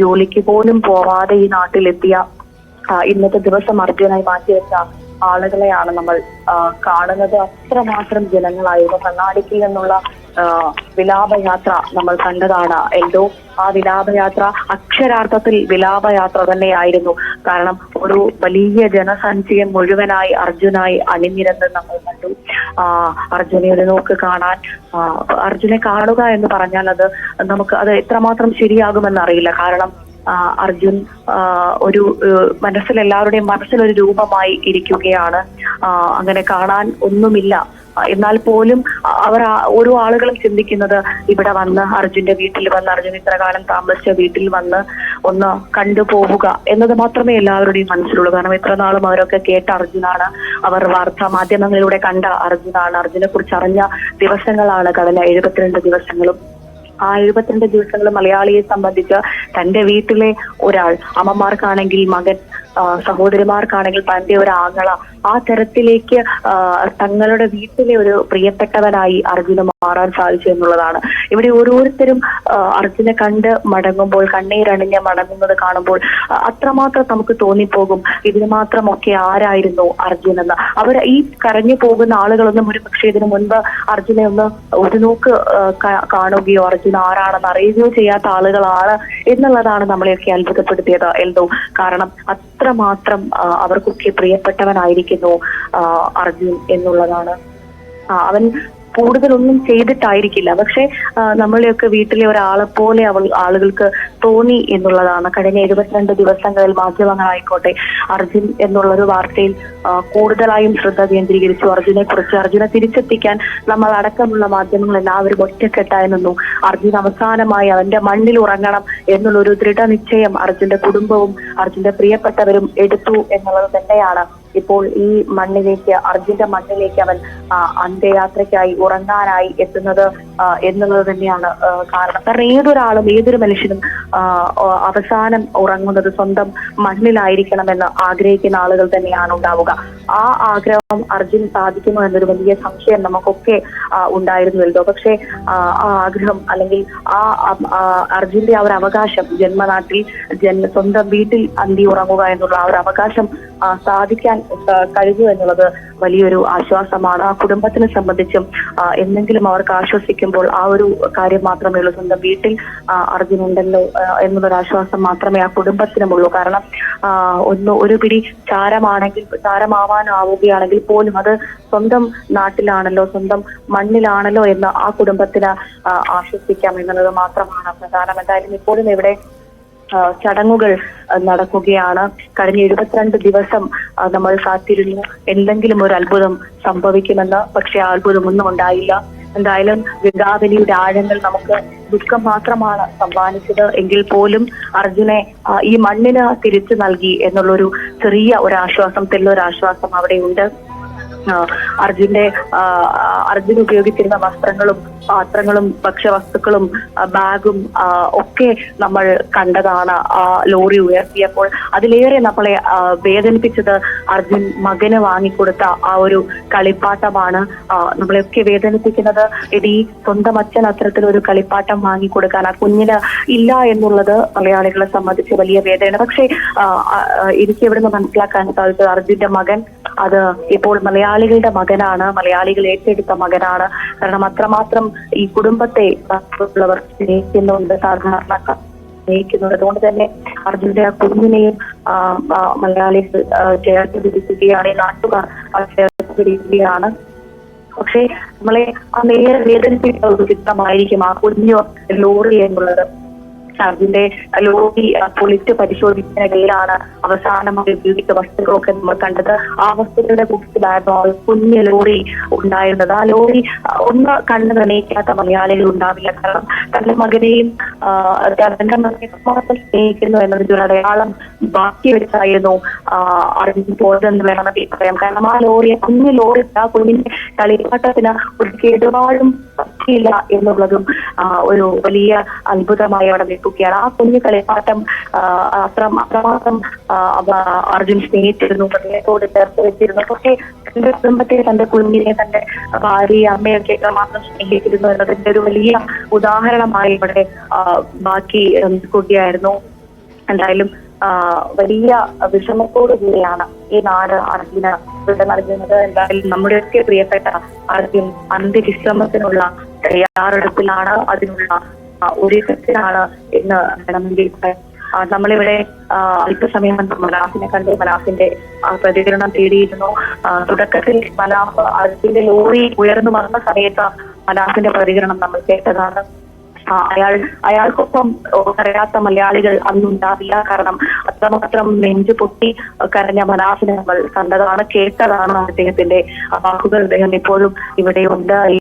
ജോലിക്ക് പോലും പോവാതെ ഈ നാട്ടിലെത്തിയ ഇന്നത്തെ ദിവസം അർജുനായി മാറ്റിവെച്ച ആളുകളെയാണ് നമ്മൾ കാണുന്നത്. അത്രമാത്രം ജനങ്ങളായിരുന്നു. കണ്ണാടിക്കിൽ നിന്നുള്ള വിലാപയാത്ര നമ്മൾ കണ്ടതാണ്. എന്തോ ആ വിലാപയാത്ര അക്ഷരാർത്ഥത്തിൽ വിലാപയാത്ര തന്നെയായിരുന്നു. കാരണം ഒരു വലിയ ജനസഞ്ചയം മുഴുവനായി അർജുനായി അണിനിരന്ന് നമ്മൾ അർജുനെ ഒരു നോക്ക് കാണാൻ അർജുനെ കാണുക എന്ന് പറഞ്ഞാൽ അത് നമുക്ക് അത് എത്രമാത്രം ശരിയാകുമെന്ന് അറിയില്ല. കാരണം അർജുൻ ഒരു മനസ്സിൽ എല്ലാവരുടെയും മനസ്സിലൊരു രൂപമായി ഇരിക്കുകയാണ്. അങ്ങനെ കാണാൻ ഒന്നുമില്ല. എന്നാൽ പോലും അവർ ഓരോ ആളുകളും ചിന്തിക്കുന്നത് ഇവിടെ വന്ന് അർജുന്റെ വീട്ടിൽ വന്ന് അർജുൻ ഇത്ര കാലം താമസിച്ച വീട്ടിൽ വന്ന് ഒന്ന് കണ്ടുപോവുക എന്നത് മാത്രമേ എല്ലാവരുടെയും മനസ്സിലുള്ളൂ. കാരണം ഇത്ര നാളും അവരൊക്കെ കേട്ട അർജുനാണ്. അവർ വാർത്താ മാധ്യമങ്ങളിലൂടെ കണ്ട അർജുനാണ്. അർജുനെ കുറിച്ച് അറിഞ്ഞ ദിവസങ്ങളാണ് കടല എഴുപത്തിരണ്ട് ദിവസങ്ങളും. ആ എഴുപത്തിരണ്ട് ദിവസങ്ങൾ മലയാളിയെ സംബന്ധിച്ച് തന്റെ വീട്ടിലെ ഒരാൾ അമ്മമാർക്കാണെങ്കിൽ മകൻ സഹോദരിമാർക്കാണെങ്കിൽ തന്റെ ഒരു ആങ്ങള ആ തരത്തിലേക്ക് തങ്ങളുടെ വീട്ടിലെ ഒരു പ്രിയപ്പെട്ടവനായി അർജുന മാറാൻ സാധിച്ചു എന്നുള്ളതാണ്. ഇവിടെ ഓരോരുത്തരും അർജുനെ കണ്ട് മടങ്ങുമ്പോൾ കണ്ണീരണിഞ്ഞ് മടങ്ങുന്നത് കാണുമ്പോൾ അത്രമാത്രം നമുക്ക് തോന്നിപ്പോകും. ഇതിന് മാത്രമൊക്കെ ആരായിരുന്നു അർജുൻ എന്ന്. അവർ ഈ കരഞ്ഞു പോകുന്ന ആളുകളൊന്നും ഒരു പക്ഷേ ഇതിനു മുൻപ് അർജുനെ ഒന്ന് ഒരു നോക്ക് കാണുകയോ അർജുൻ ആരാണെന്ന് അറിയുകയോ ചെയ്യാത്ത ആളുകളാണ് എന്നുള്ളതാണ് നമ്മളെയൊക്കെ അത്ഭുതപ്പെടുത്തിയത് എന്തോ. കാരണം അത്രമാത്രം അവർക്കൊക്കെ പ്രിയപ്പെട്ടവനായിരിക്കുന്നു അർജുൻ എന്നുള്ളതാണ്. അവൻ കൂടുതലൊന്നും ചെയ്തിട്ടായിരിക്കില്ല. പക്ഷെ നമ്മളെയൊക്കെ വീട്ടിലെ ഒരാളെ പോലെ അവൾ ആളുകൾക്ക് തോന്നി എന്നുള്ളതാണ്. കഴിഞ്ഞ എഴുപത്തിരണ്ട് ദിവസങ്ങളിൽ മാധ്യമങ്ങളായിക്കോട്ടെ അർജുൻ എന്നുള്ളൊരു വാർത്തയിൽ ആ, കൂടുതലായും ശ്രദ്ധ കേന്ദ്രീകരിച്ചു. അർജുനെ കുറിച്ച് അർജുനെ തിരിച്ചെത്തിക്കാൻ നമ്മൾ അടക്കമുള്ള മാധ്യമങ്ങൾ എല്ലാവരും ഒറ്റക്കെട്ടായി നിന്നു. അർജുൻ അവസാനമായി അവന്റെ മണ്ണിൽ ഉറങ്ങണം എന്നുള്ളൊരു ദൃഢനിശ്ചയം അർജുന്റെ കുടുംബവും അർജുന്റെ പ്രിയപ്പെട്ടവരും എടുത്തു എന്നുള്ളത് തന്നെയാണ്. ഇപ്പോൾ ഈ മണ്ണിലേക്ക് അർജുന്റെ മണ്ണിലേക്ക് അവൻ അന്ത്യയാത്രയ്ക്കായി ഉറങ്ങാനായി എത്തുന്നത് എന്നുള്ളത് തന്നെയാണ് കാരണം. കാരണം ഏതൊരാളും ഏതൊരു മനുഷ്യനും അവസാനം ഉറങ്ങുന്നത് സ്വന്തം മണ്ണിലായിരിക്കണം എന്ന് ആഗ്രഹിക്കുന്ന ആളുകൾ തന്നെയാണ് ഉണ്ടാവുക. ആ ആഗ്രഹം അർജുൻ സാധിക്കുമോ എന്നൊരു വലിയ സംശയം നമുക്കൊക്കെ ഉണ്ടായിരുന്നല്ലോ പക്ഷേ ആ ആഗ്രഹം അല്ലെങ്കിൽ ആ അർജുന്റെ ആ ഒരു അവകാശം ജന്മനാട്ടിൽ ജന്മ സ്വന്തം വീട്ടിൽ അന്തി ഉറങ്ങുക എന്നുള്ള ആ ഒരു അവകാശം സാധിക്കാൻ കഴിയൂ എന്നുള്ളത് വലിയൊരു ആശ്വാസമാണ്. ആ കുടുംബത്തിനെ സംബന്ധിച്ചും എന്തെങ്കിലും അവർക്ക് ആശ്വസിക്കുമ്പോൾ ആ ഒരു കാര്യം മാത്രമേ ഉള്ളൂ. സ്വന്തം വീട്ടിൽ അർജുനുണ്ടല്ലോ എന്നുള്ളൊരു ആശ്വാസം മാത്രമേ ആ കുടുംബത്തിനുമുള്ളൂ കാരണം ഒന്ന് ഒരു പിടി ചാരമാണെങ്കിൽ ചാരമാവാനാവുകയാണെങ്കിൽ പോലും അത് സ്വന്തം നാട്ടിലാണല്ലോ സ്വന്തം മണ്ണിലാണല്ലോ എന്ന് ആ കുടുംബത്തിന് ആശ്വസിക്കാം എന്നുള്ളത് മാത്രമാണ് പ്രധാനം. എന്തായാലും ഇപ്പോഴും ഇവിടെ ചടങ്ങുകൾ നടക്കുകയാണ്. കഴിഞ്ഞ എഴുപത്തിരണ്ട് ദിവസം നമ്മൾ കാത്തിരുന്നു. എന്തെങ്കിലും ഒരു അത്ഭുതം സംഭവിക്കുമെന്ന് പക്ഷെ ആ അത്ഭുതം ഒന്നും ഉണ്ടായില്ല. എന്തായാലും ഗംഗാവലിയുടെ ആഴങ്ങൾ നമുക്ക് ദുഃഖം മാത്രമാണ് സമ്മാനിച്ചത്. എങ്കിൽ പോലും അർജുനെ ഈ മണ്ണിന് തിരിച്ചു നൽകി എന്നുള്ളൊരു ചെറിയ ഒരു ആശ്വാസം തെല്ലൊരു ആശ്വാസം അവിടെയുണ്ട് ആ, അർജുന്റെ അർജുൻ ഉപയോഗിച്ചിരുന്ന വസ്ത്രങ്ങളും പാത്രങ്ങളും ഭക്ഷ്യവസ്തുക്കളും ബാഗും ഒക്കെ നമ്മൾ കണ്ടതാണ്. ലോറി ഉയർത്തിയപ്പോൾ അതിലേറെ നമ്മളെ വേദനിപ്പിച്ചത് അർജുൻ മകന് വാങ്ങിക്കൊടുത്ത ആ ഒരു കളിപ്പാട്ടമാണ്. നമ്മളെയൊക്കെ വേദനിപ്പിക്കുന്നത് ഇനി സ്വന്തം അച്ഛൻ അത്തരത്തിൽ ഒരു കളിപ്പാട്ടം വാങ്ങിക്കൊടുക്കാൻ ആ കുഞ്ഞിന് ഇല്ല എന്നുള്ളത് മലയാളികളെ സംബന്ധിച്ച് വലിയ വേദന പക്ഷേ എനിക്ക് ഇവിടുന്ന് മനസ്സിലാക്കാൻ സാധിച്ചത്? അർജുന്റെ മകൻ അത് ഇപ്പോൾ മലയാളികളുടെ മകനാണ് മലയാളികൾ ഏറ്റെടുത്ത മകനാണ്. കാരണം അത്രമാത്രം ഈ കുടുംബത്തെ മറ്റുള്ളവർ സ്നേഹിക്കുന്നുണ്ട് സാധാരണക്കാർ സ്നേഹിക്കുന്നുണ്ട്. അതുകൊണ്ട് തന്നെ അർജുന്റെ ആ കുഞ്ഞിനെയും മലയാളികൾ ചേർത്ത് പിടിക്കുകയാണ് നാട്ടുകാർ ചേർത്ത് പിടിക്കുകയാണ്. പക്ഷേ നമ്മളെ ആ നേരെ വേദനിപ്പിക്കുന്ന ഒരു ചിത്രമായിരിക്കും ആ കുഞ്ഞു ലോറി എന്നുള്ളത് അതിന്റെ ലോബി പൊളിച്ച് പരിശോധിക്കുന്നതിനിടയിലാണ് അവസാനമായി ഉപയോഗിച്ച വസ്തുക്കളൊക്കെ നമ്മൾ കണ്ടത്. ആ വസ്തുക്കളുടെ കൂട്ടത്തിലായിരുന്നു ആ കുഞ്ഞ ലോറി ഉണ്ടായിരുന്നത്. ആ ലോറി ഒന്ന് കണ്ണു നനയിക്കാത്ത മലയാളികൾ ഉണ്ടാവില്ല. കാരണം തന്റെ മകനെയും തന്റെ മകനെ സ്നേഹിക്കുന്നു എന്നതിന്റെ ഒരു അടയാളം ബാക്കി വെച്ചായിരുന്നു അറിഞ്ഞു പോയതെന്ന് വേണമെങ്കിൽ പറയാം കാരണം ആ ലോറി കുഞ്ഞു ലോറി ആ കുഞ്ഞിന്റെ കളിപ്പാട്ടത്തിന് ഒരു കേടുപാടും പറ്റിയില്ല എന്നുള്ളതും ഒരു വലിയ അത്ഭുതമായി അവിടെ നിൽക്കുകയാണ്. ആ കുഞ്ഞു കളിപ്പാട്ടം അത്ര അത്രമാത്രം അർജുൻ സ്നേഹിച്ചിരുന്നു ഹൃദയത്തോട് ചേർത്ത് വെച്ചിരുന്നു. പക്ഷേ തന്റെ കുടുംബത്തെ തന്റെ കുഞ്ഞിനെ തന്റെ ഭാര്യയെ അമ്മയൊക്കെ എത്രമാത്രം സ്നേഹിച്ചിരുന്നു എന്നതിന്റെ ഒരു വലിയ ഉദാഹരണമായി ഇവിടെ ബാക്കി നിൽക്കുകയായിരുന്നു. എന്തായാലും വലിയ വിഷമത്തോടു കൂടിയാണ് ഈ നാട് അർജുന ഇവിടെ നൽകുന്നത്. എന്തായാലും നമ്മുടെയൊക്കെ പ്രിയപ്പെട്ട അർജുൻ അന്ത്യവിശ്രമത്തിനുള്ള തയ്യാറെടുപ്പിലാണ് അതിനുള്ള ഒരു ഒരുക്കത്തിലാണ് എന്ന് വേണമെങ്കിൽ നമ്മളിവിടെ അല്പസമയം മുൻപ് മലാഫിനെ കണ്ട്. മലാഫിന്റെ പ്രതികരണം തേടിയിരുന്നു. തുടക്കത്തിൽ മലാഫ് അതിന്റെ ലോറി ഉയർന്നു വന്ന സമയത്ത് മലാഫിന്റെ പ്രതികരണം നമ്മൾ കേട്ടതാണ്. അയാൾ അയാൾക്കൊപ്പം കരയാത്ത മലയാളികൾ അന്നുണ്ടാവില്ല കാരണം അത്രമാത്രം നെഞ്ചു പൊട്ടി കരഞ്ഞ മനാഫിനെ നമ്മൾ കണ്ടതാണ് കേട്ടതാണ് അദ്ദേഹത്തിന്റെ വാക്കുകൾ. അദ്ദേഹം ഇപ്പോഴും ഇവിടെയുണ്ട് ഈ